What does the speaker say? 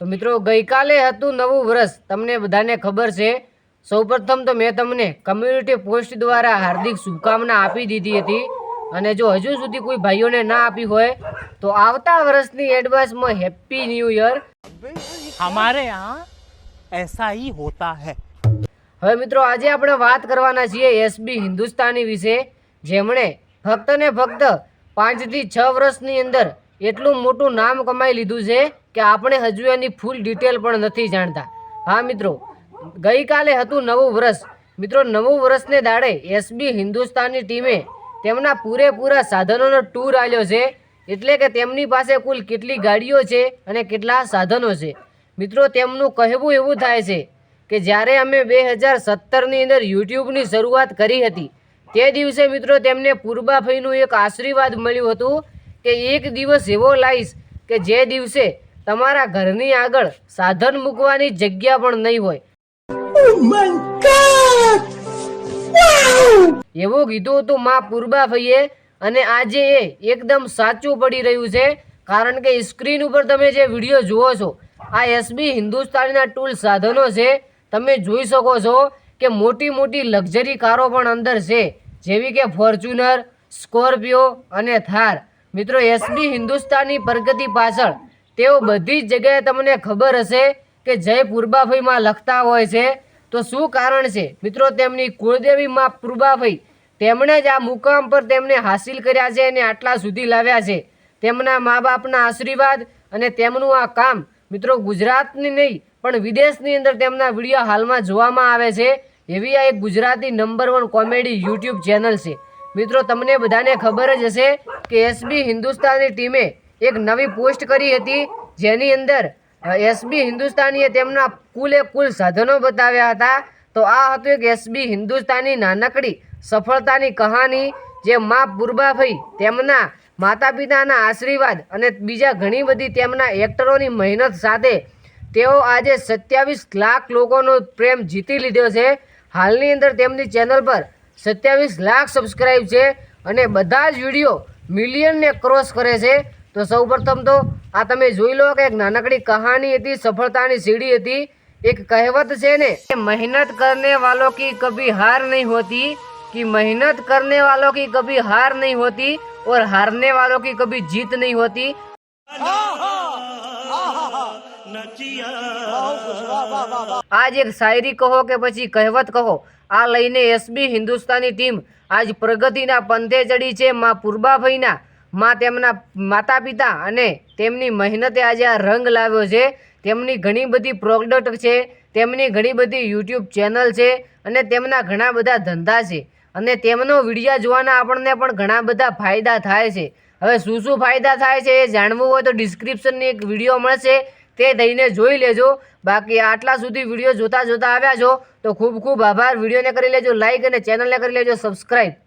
તો મિત્રો ગઈકાલે હતું નવું વર્ષ. તમને બધાને ખબર છે સૌપ્રથમ તો મેં તમને કમ્યુનિટી પોસ્ટ દ્વારા હાર્દિક શુભકામના આપી દીધી હતી. અને જો હજુ સુધી કોઈ ભાઈઓને ના આપી હોય તો આવતા વર્ષની એડવાન્સમાં હેપી ન્યૂ યર અમારે યહાં એસા હી હોતા હે હવે મિત્રો આજે આપણે વાત કરવાના છીએ એસબી હિન્દુસ્તાની વિશે જેમણે ફક્ત ને ફક્ત પાંચથી છ વર્ષની અંદર એટલું મોટું નામ કમાઈ લીધું છે કે આપણે હજુ એની ફૂલ ડિટેલ પણ નથી જાણતા. હા, મિત્રો. ગઈકાલે હતું નવું વર્ષ. મિત્રો, નવું વર્ષને દાડે એસબી હિન્દુસ્તાની ટીમે તેમના પૂરેપૂરા સાધનોનો ટૂર આવ્યો છે. એટલે કે તેમની પાસે કુલ કેટલી ગાડીઓ છે અને કેટલા સાધનો છે. મિત્રો, તેમનું કહેવું એવું થાય છે કે જ્યારે અમે બે હજાર સત્તરની અંદર યુટ્યુબની શરૂઆત કરી હતી, તે દિવસે, મિત્રો, તેમને પૂર્બાભાઈનું એક આશીર્વાદ મળ્યું હતું કે એક દિવસ એવો લાવીશ કે જે દિવસે તમારા ઘરની આગળ સાધન મૂકવાની જગ્યા પણ નહીં હોય. એવું કીધું હતું માં પૂર્બાભાઈએ અને આજે એ એકદમ સાચું પડી રહ્યું છે કારણ કે સ્ક્રીન ઉપર તમે જે વીડિયો જુઓ છો આ એસબી હિન્દુસ્તાનીના ટૂલ સાધનો છે. તમે જોઈ શકો છો કે મોટી મોટી લક્ઝરી કારો પણ અંદર છે જેવી કે ફોર્ચ્યુનર સ્કોર્પિયો અને થાર. મિત્રો એસબી હિન્દુસ્તાની પ્રગતિ પાછળ તેઓ બધી જ જગ્યાએ તમને ખબર હશે કે જય પૂર્બાભાઈમાં લખતા હોય છે. તો શું કારણ છે? મિત્રો, તેમની કુળદેવી માં પૂર્બાભાઈ તેમણે જ આ મુકામ પર તેમને હાસિલ કર્યા છે અને આટલા સુધી લાવ્યા છે. તેમના મા બાપના આશીર્વાદ અને તેમનું આ કામ, મિત્રો, ગુજરાતની નહીં, પણ વિદેશની અંદર તેમના વીડિયો હાલમાં જોવામાં આવે છે. એવી આ એક Gujarati number one comedy YouTube channel છે. મિત્રો, તમને બધાને ખબર જ હશે કે એસબી હિન્દુસ્તાની ટીમે એક નવી પોસ્ટ કરી હતી, જેની અંદર એસબી હિન્દુસ્તાનીએ તેમના કુલે કુલ સાધનો બતાવ્યા હતા. તો આ હતું એક એસબી હિન્દુસ્તાની નાનકડી સફળતાની કહાની, જે મા પૂર્બાભાઈ તેમના માતા પિતાના આશીર્વાદ અને બીજા ઘણી બધી તેમના એક્ટરોની મહેનત સાથે તેઓ આજે સત્યાવીસ લાખ લોકોનો પ્રેમ જીતી લીધો છે. હાલની અંદર તેમની ચેનલ પર સત્યાવીસ લાખ સબસ્ક્રાઈબ છે અને બધા જ વિડીયો મિલિયનને ક્રોસ કરે છે તો સૌપ્રથમ તો આ તમે જોઈ લો કે એક નાનકડી કહાની હતી સફળતાની સીડી હતી એક કહેવત છે ને કે મહેનત કરને વાલો की કભી હાર નહીં હોતી कि मेहनत करने वालों की कभी हार नहीं होती और हारने वालों की कभी जीत नहीं होती આજ એક શાયરી કહો કે પછી કહેવત કહો? આ લઈને એસબી હિન્દુસ્તાની ટીમ આજ પ્રગતિના પંથે ચડી છે માં પૂર્બાભાઈના. માં તેમના માતા પિતા અને તેમની મહેનતે આજે આ રંગ લાવ્યો છે. તેમની ઘણી બધી પ્રોડક્ટ છે, તેમની ઘણી બધી યુટ્યુબ ચેનલ છે અને તેમના ઘણા બધા ધંધા છે. અને તેમનો વીડિયો જોવાના આપણને પણ ઘણા બધા ફાયદા થાય છે. હવે શું શું ફાયદા થાય છે એ જાણવું હોય તો ડિસ્ક્રિપ્શનની એક વીડિયો મળશે. તે દઈને જોઈ લેજો. બાકી આટલા સુધી વીડિયો જોતા જોતા આવ્યા છો, તો ખૂબ ખૂબ આભાર. વિડીયોને કરી લેજો લાઈક અને ચેનલને કરી લેજો સબસ્ક્રાઈબ.